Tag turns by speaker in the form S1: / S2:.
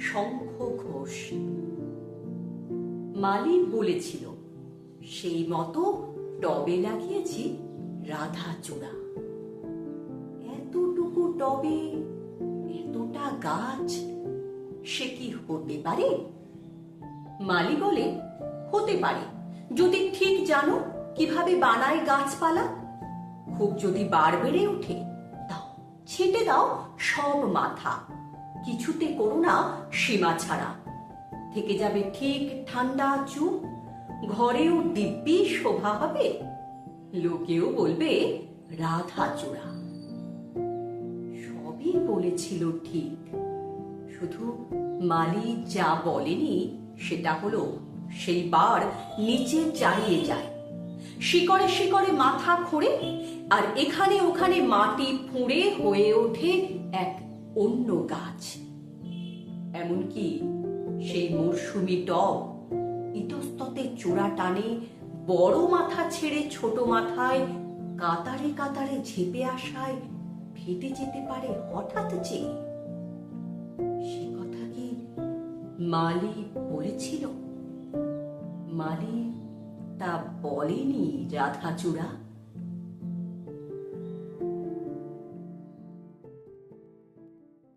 S1: শঙ্খ ঘোষ মালি বলেছিল, সেই মতো টবে লাগিয়েছি রাধা চূড়া এতটুকু টবে এতটা গাছ, সে কি হতে পারে? মালি বলে, হতে পারে। যদি ঠিক জানো কীভাবে বানায় গাছপালা, খুব যদি বার বেড়ে দাও ছেটে দাও সব মাথা। কিছুতে করো না সীমা ছাড়া। থেকে যাবে ঠিক ঠান্ডা চুপ। ঘরেও দিব্যি শোভা হবে। লোকেও বলবে রাধা চূড়া। সবই বলেছিল ঠিক। শুধু মালি যা বলেনি সেটা হলো সেই বার নিচে চালিয়ে যায়। শিকড়ে শিকড়ে মাথা খোঁড়ে আর এখানে ওখানে মাটি ফুঁড়ে হয়ে ওঠে এক অন্য গাছ। এমনকি সেই মরশুমি টব ইতস্ততে চূড়া টানে বড় মাথা ছেড়ে ছোট মাথায় কাতারে কাতারে ঝেপে আসায় ফেটে যেতে পারে হঠাৎ যে। সে কথা কি মালি বলেছিল? মালি তা বলেনি, রাধাচূড়া।